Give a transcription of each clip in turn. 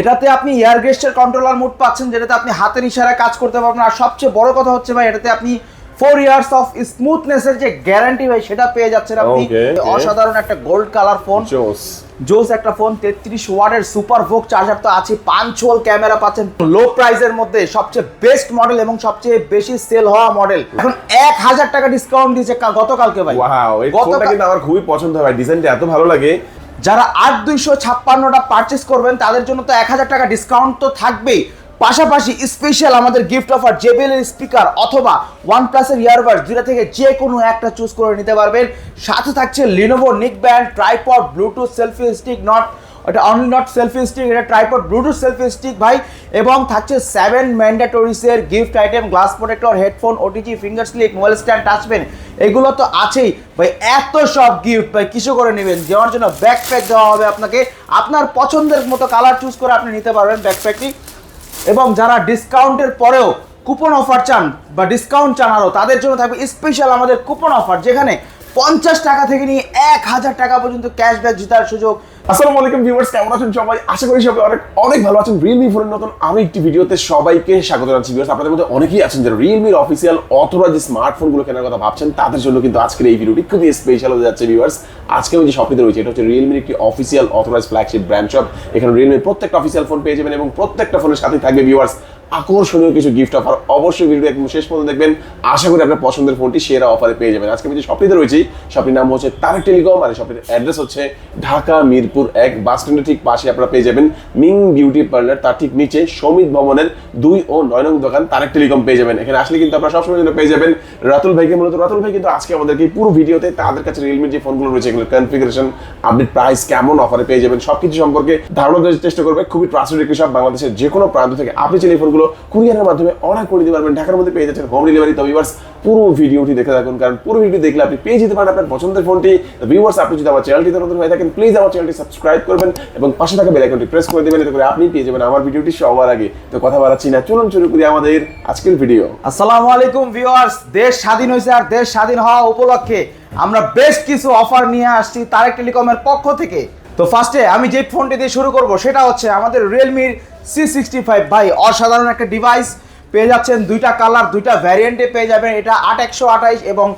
এটাতে আপনি air গেস্টের controller mode পাচ্ছেন যেটাতে আপনি হাতের ইশারায় কাজ করতে পারবেন। আর সবচেয়ে বড় কথা হচ্ছে ভাই এটাতে আপনি ফোর ইয়ার্স অফ স্মুথনেসের যে গ্যারান্টি ভাই সেটা পেয়ে যাচ্ছেন আপনি. অসাধারণ একটা গোল্ড কালার ফোন জোস একটা ফোন তেত্রিশ ওয়াটের সুপার ভোক চার্জার তো আছে পাঁচ হোল ক্যামেরা পাচ্ছেন। লো প্রাইসের মধ্যে সবচেয়ে বেস্ট মডেল এবং সবচেয়ে বেশি সেল হওয়া মডেল এখন এক হাজার টাকা ডিসকাউন্ট দিয়েছে গতকালকে ভাই। ওয়াও গতকাল কিন্তু আমার খুবই পছন্দ হয় ডিজাইনটা এত ভালো লাগে। যারা আট দুইশো ছাপ্পান্নটা পারচেস করবেন, তাদের জন্য তো এক হাজার টাকা ডিসকাউন্ট তো থাকবেই। পাশাপাশি স্পেশাল আমাদের গিফট অফার জেবেল এর স্পিকার অথবা ওয়ান প্লাসের ইয়ারবাডস দুটা থেকে যে কোনো একটা চুজ করে নিতে পারবেন। সাথে থাকছে Lenovo neck band tripod Bluetooth selfie stick not ওটা অনলি নট সেলফি স্টিক এটা ট্রাইপড ব্লুটুথ সেলফি স্টিক ভাই। এবং থাকছে seven ম্যান্ডেটরিসের gift item glass protector headphone OTG finger slip mobile stand touch pen এগুলো তো আছেই। ভাই, এত সব গিফট ভাই কিছু করে নেবেন? দেওয়ার জন্য ব্যাকপ্যাক দেওয়া হবে আপনাকে। আপনার পছন্দের মতো কালার চুজ করে আপনি নিতে পারবেন ব্যাকপ্যাকটি এবং যারা ডিসকাউন্টের পরেও কুপন অফার চান বা ডিসকাউন্ট চান আরও তাদের জন্য থাকবে স্পেশাল আমাদের কুপন অফার যেখানে পঞ্চাশ টাকা থেকে নিয়ে এক হাজার টাকা পর্যন্ত ক্যাশব্যাক জেতার সুযোগ। আসসালামু আলাইকুম ভিউয়ার্স কেমন আছেন সবাই? আশা করি সবাই অনেক অনেক ভালো আছেন। রিয়েলমি ফোনের নতুন আমি একটি ভিডিওতে সবাইকে স্বাগত জানাচ্ছি ভিউয়ার্স আপনাদের মধ্যে অনেকেই আছেন যারা রিয়েলমির অফিসিয়াল অথবা যে স্মার্টফোনগুলো কেনার কথা ভাবছেন, তাদের জন্য কিন্তু আজকের এই ভিডিওটি খুবই স্পেশাল হয়ে যাচ্ছে ভিউয়ার্স আজকে আমি যে শপিতে রয়েছে, এটা হচ্ছে রিয়েলমির একটি official authorise flagship brand shop এখানে রিয়েলমির প্রত্যেকটা অফিসিয়াল ফোন পেয়ে যাবেন এবং প্রত্যেকটা ফোনের সাথে থাকবে ভিউয়ার্স আকর্ষণীয় কিছু গিফট অফার অবশ্যই ভিডিও একদম শেষ পর্যন্ত দেখবেন। আশা করি আপনার পছন্দের ফোনটি সেরা অফারে পেয়ে যাবেন। আজকে আমি যে শপটিতে রয়েছি শপটির নাম হচ্ছে তারেক টেলিকম আর শপটির অ্যাড্রেস হচ্ছে ঢাকা মিরপুর এক বাস স্ট্যান্ডের ঠিক পাশে আপনারা পেয়ে যাবেন মিং বিউটি পার্লার তার ঠিক নিচে সমিত ভবনের দুই ও নয় নং দোকান তারেক টেলিকম পেয়ে যাবেন। এখানে আসলে কিন্তু আপনারা সবসময় জন্য পেয়ে যাবেন। রাতুল ভাইকে মূলত, রাতুল ভাই কিন্তু আজকে আমাদেরকে পুরো ভিডিওতে তাদের কাছে রিয়েলমির যে ফোনগুলো রয়েছে, এগুলোর কনফিগারেশন আপডেট প্রাইস কেমন অফারে পেয়ে যাবেন, সবকিছু সম্পর্কে ধারণা দেওয়ার চেষ্টা করবে। খুবই ট্রাস্টেড একটি সব বাংলাদেশের যে কোনো প্রান্ত থেকে। আপনি চাইলে এই ফোনগুলো কুরিয়ারের মাধ্যমে অর্ডার করে দিতে পারবেন। ঢাকার মধ্যে পেয়ে যাচ্ছেন হোম ডেলিভারি তো ভিউয়ার্স পুরো ভিডিওটি দেখে থাকুন। কারণ পুরো ভিডিও দেখলে আপনি পেয়ে যেতে পারেন আপনার পছন্দের ফোনটি ভিউয়ার্স আপনি যদি আমার চ্যানেলটিতে নতুন হয়ে থাকেন প্লিজ আমার চ্যানেলটি সাবস্ক্রাইব করবেন এবং পাশে থাকা বেল আইকনটি প্রেস করে দেবেন। এতে করে আপনি পেয়ে যাবেন আমার ভিডিওটি সবার আগে। তো কথা বাড়াচ্ছি না। চলুন শুরু করি আমাদের আজকের ভিডিও আসসালামু আলাইকুম ভিউয়ার্স দেশ স্বাধীন হয়েছে আর দেশ স্বাধীন হওয়া উপলক্ষে আমরা বেশ কিছু অফার নিয়ে আসছি। তারেক টেলিকমের পক্ষ থেকে। তো ফার্স্টে আমি যে ফোনটি দিয়ে শুরু করব, সেটা হচ্ছে আমাদের রিয়েলমির সি সিক্সটি ফাইভ ভাই, অসাধারণ একটা ডিভাইস পেয়ে যাচ্ছেন দুইটা কালার দুইটা ভ্যারিয়েন্টে পেয়ে যাবেন। এটা আট একশো আঠাইশ এবং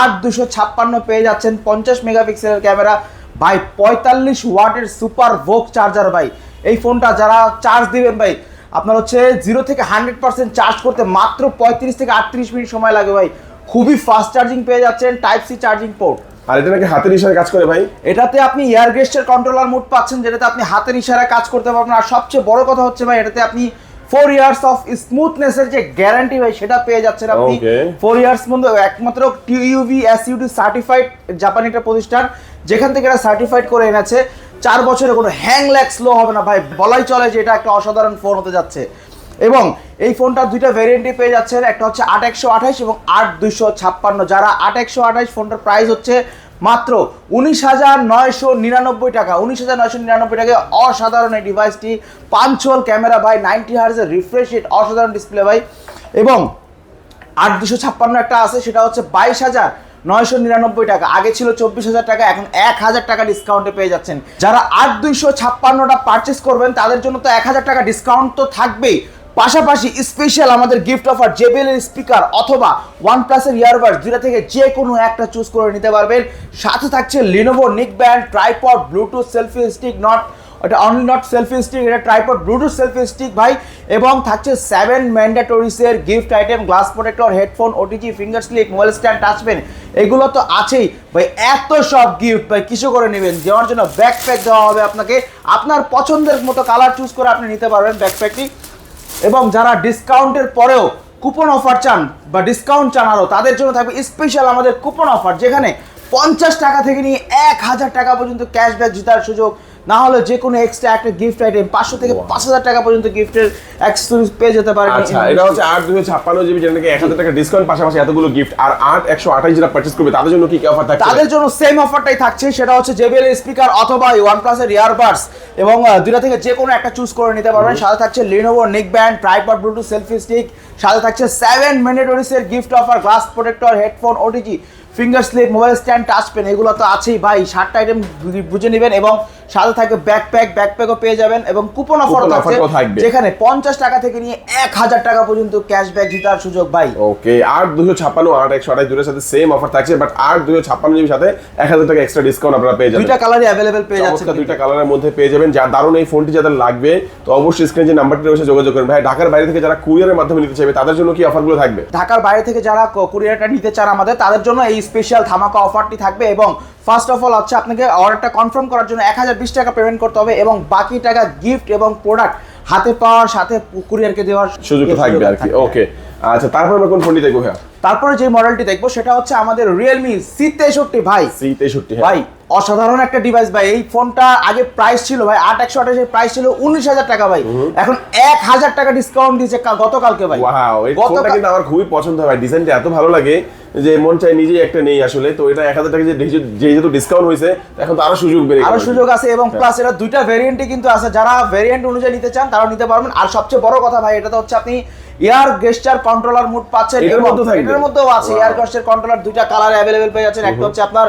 আট দুশো ছাপ্পান্ন পেয়ে যাচ্ছেন পঞ্চাশ মেগাপিক্সেলের ক্যামেরা। ভাই, পঁয়তাল্লিশ ওয়াটের সুপার ভোক চার্জার ভাই। এই ফোনটা যারা চার্জ দিবেন ভাই, আপনার হচ্ছে জিরো থেকে হান্ড্রেড পার্সেন্ট চার্জ করতে মাত্র পঁয়ত্রিশ থেকে আটত্রিশ মিনিট সময় লাগে ভাই। খুবই ফাস্ট চার্জিং পেয়ে যাচ্ছেন টাইপ সি চার্জিং পোর্ট আর এটা নাকি হাতের ইশারায় কাজ করে ভাই? এটাতে আপনি এয়ার গেস্টের কন্ট্রোলার মোড পাচ্ছেন যেটাতে আপনি হাতের ইশারায় কাজ করতে পারবেন। আর সবচেয়ে বড় কথা হচ্ছে ভাই এটাতে আপনি ফোর ইয়ার্স অফ স্মুথনেসের যে গ্যারান্টি ভাই সেটা পেয়ে যাচ্ছেন আপনি। ফোর ইয়ার্স মধ্যে একমাত্র টিইউভি এসইউডি সার্টিফাইড জাপানি একটা প্রতিষ্ঠান যেখান থেকে এটা সার্টিফাইড করে এনেছে। চার বছরে কোনো হ্যাং ল্যাক স্লো হবে না ভাই বলাই চলে যে এটা একটা অসাধারণ ফোন হতে যাচ্ছে। এবং এই ফোনটার দুইটা ভ্যারিয়েন্টই পেয়ে যাচ্ছেন একটা হচ্ছে আট একশো আঠাইশ এবং আট দুইশো ছাপ্পান্ন। যারা আট একশো আঠাইশ ফোনটার প্রাইস হচ্ছে মাত্র উনিশ হাজার নয়শো নিরানব্বই টাকা, উনিশ হাজার নয়শো নিরানব্বই টাকায় অসাধারণ এই ডিভাইসটি পাঞ্চুয়াল ক্যামেরা ভাই নাইনটি হার্জের রিফ্রেশ রেট অসাধারণ ডিসপ্লে ভাই। এবং আট দুশো ছাপ্পান্ন একটা আছে, সেটা হচ্ছে বাইশ হাজার নয়শো নিরানব্বই টাকা। আগে ছিল চব্বিশ হাজার টাকা, এখন এক হাজার টাকা ডিসকাউন্টে পেয়ে যাচ্ছেন। যারা আট দুইশো ছাপ্পান্নটা পারচেস করবেন, তাদের জন্য তো এক হাজার টাকা ডিসকাউন্ট তো থাকবেই। পাশাপাশি স্পেশাল আমাদের গিফট অফার জেবেল এর স্পিকার অথবা ওয়ান প্লাসের ইয়ারবাডস দুটা থেকে যে কোনো একটা চুজ করে নিতে পারবেন। সাথে থাকছে Lenovo neck band tripod Bluetooth selfie stick not এটা অনলি নট সেলফি স্টিক এটা ট্রাইপড ব্লুটুথ সেলফি স্টিক ভাই। এবং থাকছে seven ম্যান্ডেটরিসের gift item glass protector headphone OTG finger slip mobile stand touch pen এগুলো তো আছেই। ভাই, এত সব গিফট ভাই কিছু করে নেবেন? দেওয়ার জন্য ব্যাকপ্যাক দেওয়া হবে আপনাকে। আপনার পছন্দের মতো কালার চুজ করে আপনি নিতে পারবেন ব্যাকপ্যাকটি এবং যারা ডিসকাউন্টের পরেও কুপন অফার চান বা ডিসকাউন্ট চান আরও তাদের জন্য থাকবে স্পেশাল আমাদের কুপন অফার যেখানে পঞ্চাশ টাকা থেকে নিয়ে এক হাজার টাকা পর্যন্ত ক্যাশব্যাক জেতার সুযোগ না হলে যে কোনো এক্সট্রা একটা গিফট আইটেম পাঁচশো থেকে পাঁচ হাজার টাকা পর্যন্ত গিফটের এক্সক্লুসিভ পেয়ে যেতে পারেন আচ্ছা এটা হচ্ছে আট দুশো ছাপ্পান্ন জিবি যেটা নাকি এক হাজার টাকা ডিসকাউন্ট পাশাপাশি এতগুলো গিফট আর আট একশো আঠাশ যারা পার্চেস করবে তাদের জন্য কি কি অফার থাকছে? তাদের জন্য সেম অফারটাই থাকছে সেটা হচ্ছে জেবিএল স্পিকার অথবা ওয়ান প্লাসের ইয়ারবাডস এবং দুইটা থেকে যে কোনো একটা চুজ করে নিতে পারবেন। সাথে থাকছে Lenovo neck band tripod Bluetooth selfie stick সাথে থাকছে seven ম্যান্ডেটরিসের gift offer glass protector headphone OTG finger slip mobile stand touch pen এগুলো তো আছেই ভাই। ষাটটা আইটেম বুঝে নেবেন এবং সাথে থাকবে ব্যাকপ্যাক ব্যাকপ্যাকও পেয়ে যাবেন এবং কুপন অফার থাকবে। যেখানে পঞ্চাশ টাকা থেকে নিয়ে এক হাজার টাকা পর্যন্ত ক্যাশব্যাক জেতার সুযোগ ভাই। ওকে আর দুশো ছাপ্পান্ন আট একশো আঠাশ দুটোর সাথে সেম অফার থাকছে বাট আট দুশো ছাপ্পান্ন জিবির সাথে এক হাজার টাকা এক্সট্রা ডিসকাউন্ট আপনারা পেয়ে যাবেন। দুইটা কালারই অ্যাভেলেবেল পেয়ে যাচ্ছে দুইটা কালারের মধ্যে পেয়ে যাবেন। যা দারুণ এই ফোনটি যাদের লাগবে তো অবশ্যই স্ক্রিনে যে নাম্বারটি রয়েছে যোগাযোগ করবেন। ভাই ঢাকার বাইরে থেকে যারা কুরিয়ারের মাধ্যমে নিতে চাইবে তাদের জন্য কি অফারগুলো থাকবে? ঢাকার বাইরে থেকে যারা কুরিয়ারটা নিতে চান আমাদের তাদের জন্য এই স্পেশাল ধামাকা অফারটি থাকবে এবং ফার্স্ট অফ অল হচ্ছে আপনাকে অর্ডারটা কনফার্ম করার জন্য এক হাজার বিশ টাকা পেমেন্ট করতে হবে এবং বাকি টাকা গিফট এবং প্রোডাক্ট হাতে পাওয়ার সাথে কুরিয়ারকে দেওয়ার সুযোগটা থাকবে আর কি। ওকে আচ্ছা তারপর আমরা কোন ফোনটি দেখব ভাইয়া? তারপরে যে মডেলটি দেখব সেটা হচ্ছে আমাদের রিয়েলমি সি তেষট্টি ভাই। সি তেষট্টি হ্যাঁ। ভাই অসাধারণ একটা ডিভাইস ভাই। এই ফোনটা আগে প্রাইস ছিল ভাই আট একশো আঠাশের প্রাইস ছিল উনিশ হাজার টাকা ভাই। এখন এক হাজার টাকা ডিসকাউন্ট দিয়েছে গতকালকে ভাই। গতকাল কিন্তু আমার খুবই পছন্দ হয় ডিজাইনটা এত ভালো লাগে যে মন চাই নিজেই একটা নেই আসলে তো এটা এক হাজার টাকা যেহেতু- ডিসকাউন্ট হয়েছে এখন তো আরও সুযোগ বেড়ে আরও সুযোগ আছে এবং হ্যাঁ। প্লাস এটা দুইটা ভেরিয়েন্টই কিন্তু আছে যারা ভেরিয়েন্ট অনুযায়ী নিতে চান তারাও নিতে পারবেন। আর সবচেয়ে বড় কথা ভাই এটা তো হচ্ছে আপনি এয়ার গেস্টার কন্ট্রোলার মুড পাচ্ছেন এটার এবং মধ্যেও আছে. এয়ার গেস্টার কন্ট্রোলার দুইটা কালার অ্যাভেলেবেল পেয়ে যাচ্ছেন। একটা হচ্ছে আপনার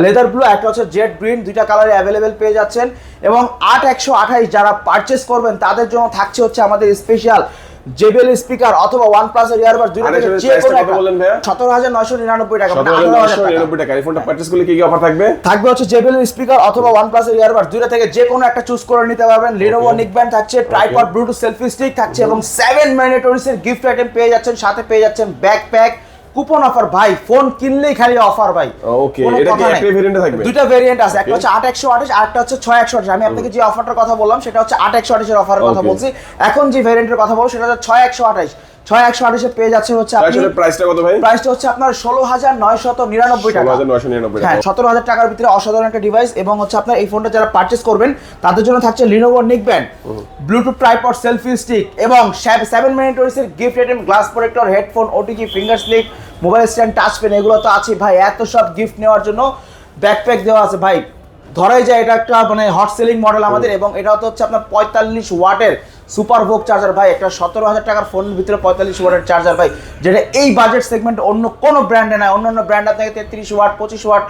লেদার ব্লু একটা হচ্ছে জেড গ্রিন দুইটা কালারে অ্যাভেলেবেল পেয়ে যাচ্ছেন। এবং আট একশো আঠাইশ যারা পারচেস করবেন তাদের জন্য থাকছে হচ্ছে আমাদের স্পেশাল জেবেল স্পিকার অথবা ওয়ান প্লাস এর ইয়ারবাস দুইটা থেকে যে করে কোনো কত হাজার নয়শো নিরানব্বই টাকা মানে সতেরো হাজার 18,000 নয়শো টাকা। নিরানব্বই টাকা। এই ফোনটা পারচেজ করলে কি কি অফার থাকবে? থাকবে হচ্ছে জেবেল স্পিকার অথবা ওয়ান প্লাস এর ইয়ারবাড দুইটা থেকে যে কোনো একটা চুজ করে নিতে পারবেন। লেনোভো নিকব্যান্ড থাকছে ট্রাইপড ব্লুটুথ সেলফি স্টিক থাকছে এবং 7 ম্যান্ডেটরিস এর গিফট আইটেম পেয়ে যাচ্ছেন সাথে পেয়ে যাচ্ছেন ব্যাকপ্যাক কুপন অফার ভাই ফোন কিনলেই খালি অফার ভাই। ওকে এটা কি একটা এ থাকবে? দুটো ভেরিয়েন্ট আছে একটা হচ্ছে আট একশো আঠাশ আর একটা হচ্ছে ছয় একশো আঠাশ। আমি আপনাকে যে অফারটার কথা বললাম সেটা হচ্ছে আট একশো আঠাশের অফারের কথা বলছি। এখন যে ভেরিয়েন্টের কথা বলব সেটা হচ্ছে ছয় একশো আঠাশ। ছয় একশো আঠাশে পেয়ে যাচ্ছে হচ্ছে প্রাইসটা কত ভাই? প্রাইসটা হচ্ছে আপনার ষোলো হাজার নয়শত নিরানব্বই টাকা। হ্যাঁ সতেরো হাজার টাকার ভিতরে অসাধারণ একটা ডিভাইস এবং হচ্ছে আপনার এই ফোনটা যারা পারচেস করবেন তাদের জন্য থাকছে Lenovo neck band Bluetooth tripod selfie stick এবং seven মিনিটরিসের gift item glass protector headphone OTG finger slip mobile stand touch pen এগুলো তো আছে ভাই। এত সব গিফট নেওয়ার জন্য ব্যাকপ্যাক দেওয়া আছে ভাই। ধরাই যায় এটা একটা মানে হট সেলিং মডেল আমাদের এবং এটা তো হচ্ছে আপনার পঁয়তাল্লিশ ওয়াটের সুপার ভোগ চার্জার ভাই, একটা সতেরো হাজার টাকার ফোনের ভিতরে পঁয়তাল্লিশ ওয়াটের চার্জার ভাই, যেটা এই বাজেট সেগমেন্ট অন্য কোনো ব্র্যান্ডে নয় অন্য অন্য ব্র্যান্ড আপনাকে তেত্রিশ ওয়াট পঁচিশ ওয়াট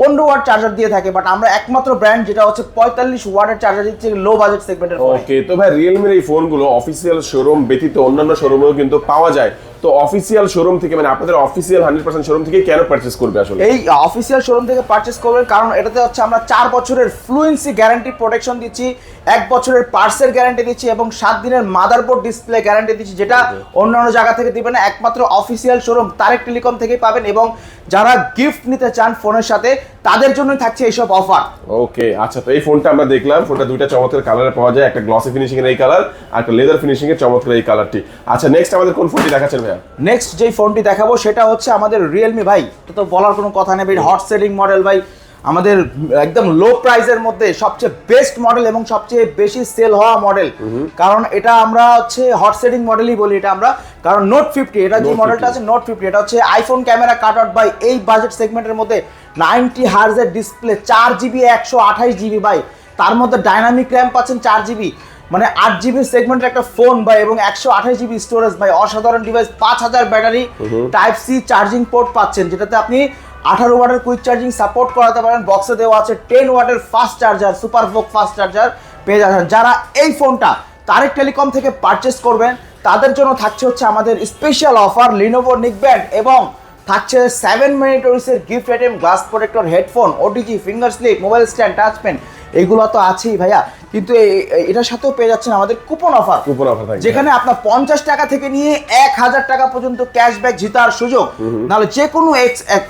পনেরো ওয়াট চার্জার দিয়ে থাকে বাট আমরা একমাত্র ব্র্যান্ড যেটা হচ্ছে পঁয়তাল্লিশ ওয়াটের চার্জার দিচ্ছে লো বাজেট সেগমেন্টের ওকে তো ভাই রিয়েলমির এই ফোনগুলো অফিসিয়াল শোরুম ব্যতীত অন্যান্য শোরুমেও কিন্তু পাওয়া যায়। তো অফিসিয়াল শোরুম থেকে মানে আপনাদের অফিসিয়াল হান্ড্রেড পার্সেন্ট শোরুম থেকে কেন পারচেস করবে আসলে? এই অফিসিয়াল শোরুম থেকে পারচেস করবেন কারণ এটাতে হচ্ছে আমরা চার বছরের ফ্লুয়েন্সি গ্যারান্টি প্রোটেকশন দিচ্ছি এক বছরের পার্সের গ্যারান্টি দিচ্ছি এবং সাত দিনের মাদারবোর্ড ডিসপ্লে গ্যারান্টি দিচ্ছি যেটা অন্যান্য জায়গা থেকে দিবেন না একমাত্র অফিসিয়াল শোরুম তারেক টেলিকম থেকেই পাবেন এবং যারা গিফট নিতে চান ফোনের সাথে তাদের জন্যই থাকছে এইসব অফার ওকে আচ্ছা তো এই ফোনটা আমরা দেখলাম। ফোনটা দুইটা চমৎকার কালারে পাওয়া যায়। একটা গ্লসি ফিনিশিং এর এই কালার আর একটা লেদার ফিনিশিং এর চমৎকার এই কালারটি আচ্ছা নেক্সট আমাদের কোন ফোনটি দেখাচ্ছেন ভাইয়া? নেক্সট যেই ফোনটি দেখাবো সেটা হচ্ছে আমাদের রিয়েলমি ভাই। তো তো বলার কোনো কথা নেই ভাই হট সেলিং মডেল ভাই। আমাদের একদম লো প্রাইসের মধ্যে সবচেয়ে বেস্ট মডেল এবং সবচেয়ে বেশি সেল হওয়া মডেল কারণ এটা আমরা হচ্ছে হট সেলিং মডেলই বলি এটা আমরা। কারণ নোট ফিফটি এটা যে মডেলটা আছে নোট ফিফটি এটা হচ্ছে iPhone camera cut out by এই বাজেট সেগমেন্টের মধ্যে নাইনটি হার্জের ডিসপ্লে চার জিবি একশো আঠাইশ জিবি বাই তার মধ্যে ডাইনামিক র্যাম পাচ্ছেন চার জিবি। মানে আট জিবি সেগমেন্টের একটা ফোন ভাই এবং একশো আঠাশ জিবি স্টোরেজ ভাই। অসাধারণ ডিভাইস পাঁচ হাজার battery type C charging port পাচ্ছেন যেটাতে আপনি আঠারো ওয়াটের কুইক চার্জিং সাপোর্ট করাতে পারেন। বক্সে দেওয়া আছে টেন ওয়াটের fast charger super VOOC fast charger পেয়ে যাচ্ছেন। যারা এই ফোনটা তারেক টেলিকম থেকে পারচেস করবেন তাদের জন্য থাকছে হচ্ছে আমাদের স্পেশাল অফার লিনোভো নিকব্যান্ড এবং থাকছে seven মিনিটরিসের gift item glass protector headphone OTG finger slip mobile stand touch pen এইগুলো তো আছেই ভাইয়া। কিন্তু এটার সাথেও পেয়ে যাচ্ছেন আমাদের কুপন অফার কুপন অফার যেখানে আপনার পঞ্চাশ টাকা থেকে নিয়ে এক হাজার টাকা পর্যন্ত ক্যাশব্যাক জিতার সুযোগ। নাহলে যে কোনো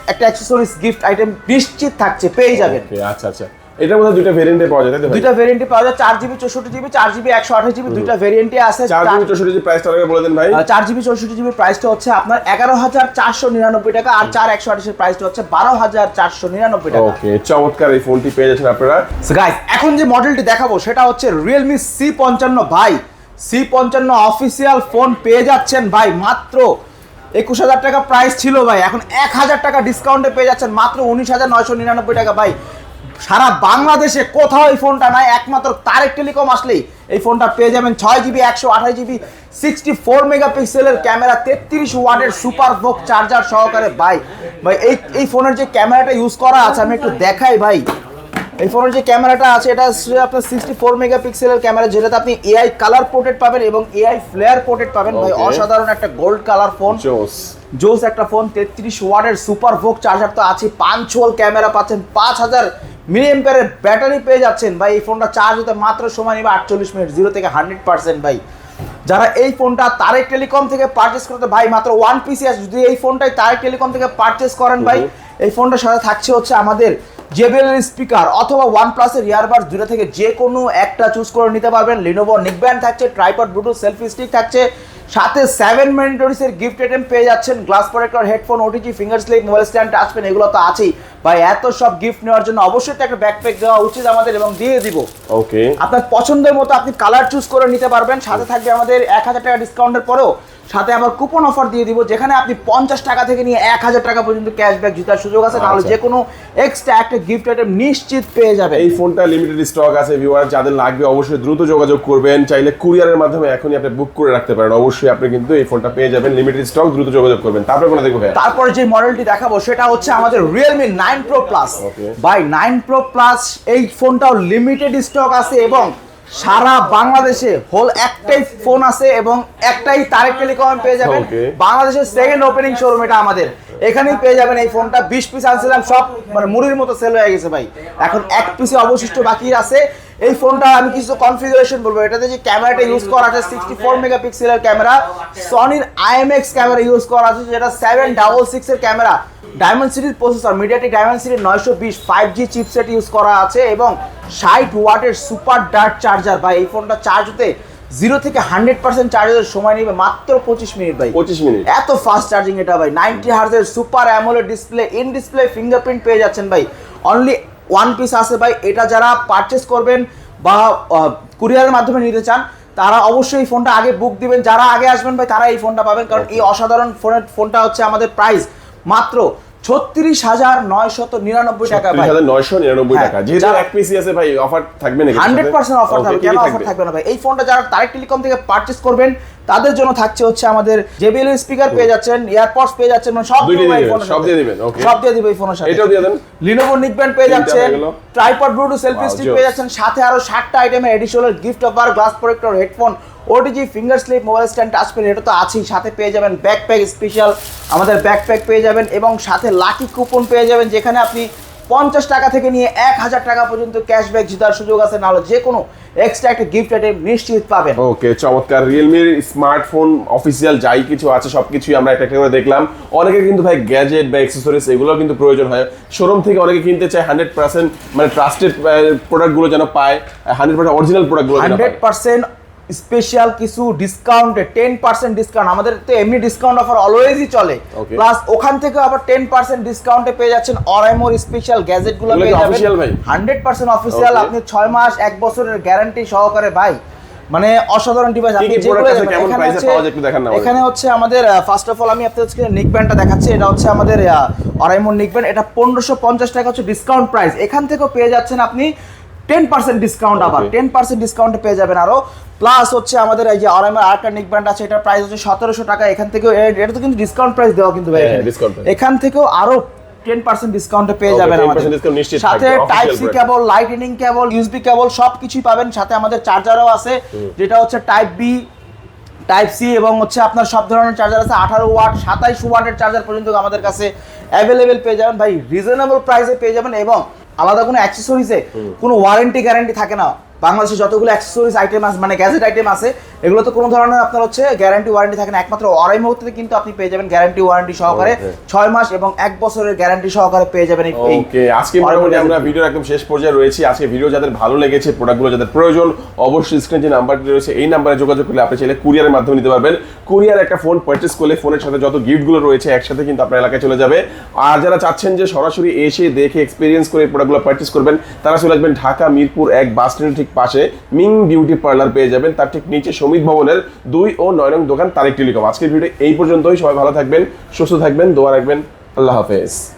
একটা অ্যাক্সেসরিজ গিফট আইটেম নিশ্চিত থাকছে পেয়ে যাবেন। আচ্ছা আচ্ছা। এটার মধ্যে দুইটা ভেরিয়েন্টে পাওয়া যায়? দুইটা ভেরিয়েন্টে পাওয়া যায় চার জিবি চৌষট্টি জিবি চার জিবি একশো আঠাশ জিবি ভেরিয়েন্টে আছে। চার জিবি চৌষট্টি জিবি প্রাইসটা আমাকে বলে দেন ভাই। চার জিবি চৌষট্টি জিবি প্রাইসটা হচ্ছে আপনার এগারো হাজার চারশো নিরানব্বই টাকা আর চার একশো আঠাশের প্রাইসটা হচ্ছে বারো হাজার চারশো নিরানব্বই টাকা। ওকে চমৎকার এই ফোনটি পেয়ে যাচ্ছেন আপনারা। গাইস এখন যে মডেলটি দেখাবো সেটা হচ্ছে রিয়েলমি সি পঞ্চান্ন ভাই। সি পঞ্চান্ন অফিসিয়াল ফোন পেয়ে যাচ্ছেন ভাই মাত্র একুশ হাজার টাকা প্রাইস ছিল ভাই। এখন এক হাজার টাকা ডিসকাউন্টে পেয়ে যাচ্ছেন মাত্র উনিশ হাজার নয়শো নিরানব্বই টাকা ভাই। সারা বাংলাদেশে কোথাও এই ফোনটা নাই একমাত্র তারেক টেলিকম আসলেই এই ফোনটা পেয়ে যাবেন ছয় জিবি একশো আঠাশ জিবি সিক্সটি ফোর মেগাপিক্সেলের ক্যামেরা তেত্রিশ ওয়াটের সুপার ভোক চার্জার সহকারে। ভাই ভাই এই এই ফোনের যে ক্যামেরাটা ইউজ করা আছে আমি একটু দেখাই ভাই। এই ফোনের যে ক্যামেরাটা আছে এটা আপনার সিক্সটি ফোর মেগাপিক্সেলের ক্যামেরা যেটাতে আপনি এআই কালার পোর্ট্রেট পাবেন এবং এআই ফ্লেয়ার পোর্ট্রেট পাবেন। ভাই অসাধারণ একটা গোল্ড কালার ফোন জোস একটা ফোন তেত্রিশ ওয়াটের সুপার ভোক চার্জার তো আছে পাঁচশোল ক্যামেরা পাচ্ছেন পাঁচ হাজার মিলিয়াম্পিয়ারের ব্যাটারি পেয়ে যাচ্ছেন। ভাই এই ফোনটা চার্জ হতে মাত্র সময় নেবে আটচল্লিশ মিনিট জিরো থেকে হান্ড্রেড পার্সেন্ট ভাই। যারা এই ফোনটা তারেক টেলিকম থেকে পারচেস করতে ভাই মাত্র ওয়ান পিসি আছে। যদি এই ফোনটাই তারেক টেলিকম থেকে পারচেস করেন ভাই এই ফোনটার সাথে থাকছে হচ্ছে আমাদের জেবিএল স্পিকার অথবা ওয়ান প্লাসের ইয়ারবাডস দুটো থেকে যে কোনো একটা চুজ করে নিতে পারবেন। লিনোভো নিকব্যান্ড থাকছে ট্রাইপড ব্লুটুথ সেলফি স্টিক থাকছে। সাথে সেভেন মিনিটরিসের গিফট আইটেম পেয়ে যাচ্ছেন। Glass protector headphone OTG finger slip mobile stand touch pen এগুলো তো আছেই। ভাই এত সব গিফট নেওয়ার জন্য অবশ্যই তো একটা ব্যাকপ্যাক দেওয়া উচিত আমাদের এবং দিয়ে দিব। ওকে আপনার পছন্দের মতো আপনি কালার চুজ করে নিতে পারবেন সাথে থাকবে আমাদের এক হাজার টাকা ডিসকাউন্টের পরেও। সাথে আবার কুপন অফার দিয়ে দিব যেখানে আপনি পঞ্চাশ টাকা থেকে নিয়ে এক হাজার টাকা পর্যন্ত ক্যাশব্যাক জেতার সুযোগ আছে তাহলে। যে কোনো এক্সট্রা একটা গিফট আইটেম নিশ্চিত পেয়ে যাবে এই ফোনটা লিমিটেড স্টক আছে ভিউয়ার যাদের লাগবে অবশ্যই দ্রুত যোগাযোগ করবেন চাইলে কুরিয়ারের মাধ্যমে এখনই আপনি বুক করে রাখতে পারেন অবশ্যই আপনি কিন্তু এই ফোনটা পেয়ে যাবেন লিমিটেড স্টক দ্রুত যোগাযোগ করবেন। তারপরে কোনো দেখব ভাইয়া? তারপরে যে মডেলটি দেখাবো সেটা হচ্ছে আমাদের Realme nine pro plus by nine pro plus এই ফোনটাও লিমিটেড স্টক আছে এবং সারা বাংলাদেশে হোল একটাই ফোন আছে এবং একটাই তারেক টেলিকম পেয়ে যাবেন। বাংলাদেশের সেকেন্ড ওপেনিং শোরুম এটা আমাদের। এখানেই পেয়ে যাবেন এই ফোনটা। বিশ পিস আনছিলাম, সব মানে মুড়ির মতো সেল হয়ে গেছে ভাই। এখন এক পিসে অবশিষ্ট বাকি আছে। এই ফোনটা আমি কিছু কনফিগারেশন বলব। এটাতে যে ক্যামেরাটা ইউজ করা আছে সিক্সটি ফোর মেগাপিক্সেলের ক্যামেরা সনির আইএমএক্স ক্যামেরা ইউজ করা আছে, যেটা সেভেন ডাবল সিক্স এর camera. Diamond series processor MediaTek diamond series নয়শো বিশ ফাইভ জি চিপসেট ইউজ করা আছে এবং ষাট ওয়াটের সুপার ডার্ট চার্জার ভাই, এই ফোনটা চার্জ হতে জিরো থেকে হান্ড্রেড পার্সেন্ট চার্জের সময় নেবে মাত্র পঁচিশ মিনিট ভাই। পঁচিশ মিনিট। এত ফাস্ট চার্জিং এটা ভাই। Ninety হার্জের super AMOLED display in display fingerprint পেয়ে যাচ্ছেন ভাই। অনলি ওয়ান পিস আছে ভাই। এটা যারা পারচেস করবেন বা কুরিয়ারের মাধ্যমে নিতে চান তারা অবশ্যই এই ফোনটা আগে বুক দিবেন। যারা আগে আসবেন ভাই তারা এই ফোনটা পাবেন। কারণ এই অসাধারণ ফোনের ফোনটা হচ্ছে আমাদের প্রাইস মাত্র ছত্রিশ হাজার নয়শত নিরানব্বই টাকা ভাই। নয়শো নিরানব্বই হ্যাঁ, টাকা। যেহেতু এক পিসি আছে ভাই অফার থাকবে না হান্ড্রেড পার্সেন্ট অফার থাকবে। কেন অফার থাকবে? না ভাই? এই ফোনটা যারা তারেক টেলিকম থেকে পারচেস করবেন তাদের জন্য থাকছে হচ্ছে আমাদের জেবিএল স্পিকার পেয়ে যাচ্ছেন এয়ারপডস পেয়ে যাচ্ছেন মানে সব এই দিবেন, সব দিয়ে দিবেন, okay. সব দিয়ে দিব এই ফোনের সাথে। এটাও দিয়ে দেন। লিনোভো নিকব্যান্ড পেয়ে যাচ্ছেন ট্রাইপড ব্লুটুথ সেলফি স্টিক পেয়ে যাচ্ছেন সাথে আরও ষাটটা আইটেমের additional gift offer glass protector headphone OTG finger slip mobile stand touch pen এটা তো আছেই। সাথে পেয়ে যাবেন ব্যাকপ্যাক স্পেশাল আমাদের ব্যাকপ্যাক পেয়ে যাবেন এবং সাথে লাকি কুপন পেয়ে যাবেন যেখানে আপনি পঞ্চাশ টাকা থেকে নিয়ে এক হাজার টাকা পর্যন্ত ক্যাশব্যাক জেতার সুযোগ আছে। নাহলে যে কোনো এক্সট্রা একটা গিফট আইটেম নিশ্চিত পাবেন। ওকে চমৎকার। রিয়েলমির স্মার্টফোন অফিসিয়াল যাই কিছু আছে সবকিছুই আমরা একটা একটা করে দেখলাম। অনেকে কিন্তু ভাই গ্যাজেট বা অ্যাক্সেসরিজ এগুলো কিন্তু প্রয়োজন হয়। শোরুম থেকে অনেকে কিনতে চায় হান্ড্রেড পার্সেন্ট মানে ট্রাস্টেড প্রোডাক্টগুলো যেন পায় হান্ড্রেড পার্সেন্ট অরিজিনাল প্রোডাক্টগুলো হান্ড্রেড পার্সেন্ট স্পেশাল কিছু ডিসকাউন্টে টেন পার্সেন্ট ডিসকাউন্ট আমাদের তো এমনি ডিসকাউন্ট অফার অলওয়েজই চলে। প্লাস ওখান থেকে আবার টেন পার্সেন্ট ডিসকাউন্টে পেয়ে যাচ্ছেন অরাইমোর স্পেশাল গ্যাজেটগুলো পেয়ে যাবেন। হান্ড্রেড পার্সেন্ট অফিসিয়াল আপনি ছয় মাস এক বছরের গ্যারান্টি সহকারে ভাই মানে অসাধারণ ডিভাইস আপনি এখানে হচ্ছে- আমাদের। এখানে হচ্ছে আমাদের ফার্স্ট অফ অল আমি আপনাদের নিক ব্যান্ডটা দেখাচ্ছি। এটা হচ্ছে আমাদের অরাইমোর নিক ব্যান্ড এটা পনেরোশো পঞ্চাশ টাকা হচ্ছে ডিসকাউন্ট প্রাইস এখান থেকেও পেয়ে যাচ্ছেন আপনি টেন পার্সেন্ট ডিসকাউন্ট আবার. টেন পার্সেন্ট ডিসকাউন্টে পেয়ে যাবেন আরও। প্লাস হচ্ছে আমাদের এই যে অরাইমোর আরেকটা নিক ব্যান্ড আছে এটার প্রাইস হচ্ছে সতেরোশো টাকা। এখান থেকেও এটা তো কিন্তু ডিসকাউন্ট প্রাইস দেওয়া কিন্তু ভাই হ্যাঁ, এখানে। থেকেও আরও টেন পার্সেন্ট ডিসকাউন্টে পেয়ে যাবেন আমাদের। সাথে type C cable lightning cable USB cable সব কিছুই পাবেন। সাথে আমাদের চার্জারও আছে যেটা হচ্ছে টাইপ বি টাইপ সি এবং হচ্ছে আপনার সব ধরনের চার্জার আছে। আঠারো ওয়াট সাতাইশ ওয়াটের চার্জার পর্যন্ত আমাদের কাছে অ্যাভেলেবেল পেয়ে যাবেন। ভাই রিজনেবল প্রাইসে পেয়ে যাবেন এবং আলাদা কোনো অ্যাক্সেসরিজে কোনো ওয়ারেন্টি গ্যারেন্টি থাকে না। বাংলাদেশে যতগুলো অ্যাক্সেসরিজ আইটেম আছে মানে গ্যাজেট আইটেম আছে এগুলো তো কোনো ধরনের আপনার হচ্ছে গ্যারান্টি ওয়ারেন্টি থাকে না। একমাত্র অরাই মুহূর্তে কিন্তু আপনি পেয়ে যাবেন গ্যারান্টি ওয়ারেন্টি সহকারে ছয় মাস এবং এক বছরের গ্যারান্টি সহকারে পেয়ে যাবেন ওকে আজকে আমরা ভিডিওর একদম শেষ পর্যায়ে রয়েছি। আজকে ভিডিও যাদের ভালো লেগেছে প্রোডাক্টগুলো যাদের প্রয়োজন অবশ্যই স্ক্রিন যে নাম্বারটি রয়েছে এই নাম্বারে যোগাযোগ করলে আপনি চাইলে কুরিয়ারের মাধ্যমে নিতে পারবেন। কুরিয়ার একটা ফোন পারচেস করলে ফোনের সাথে যত গিফটগুলো রয়েছে একসাথে কিন্তু আপনার এলাকায় চলে যাবে। আর যারা চাচ্ছেন যে সরাসরি এসে দেখে এক্সপিরিয়েন্স করে প্রোডাক্টগুলো পারচেস করবেন তারা চলে আসবেন ঢাকা মিরপুর এক বাস স্ট্যান্ডের ঠিক পাশে মিং বিউটি পার্লার পেয়ে যাবেন। তার ঠিক নিচে সমিত ভবনের দুই ও নয় নং দোকান তারেক টেলিকম আজকের ভিডিও এই পর্যন্তই। সবাই ভালো থাকবেন, সুস্থ থাকবেন, দোয়া রাখবেন। আল্লাহ হাফেজ।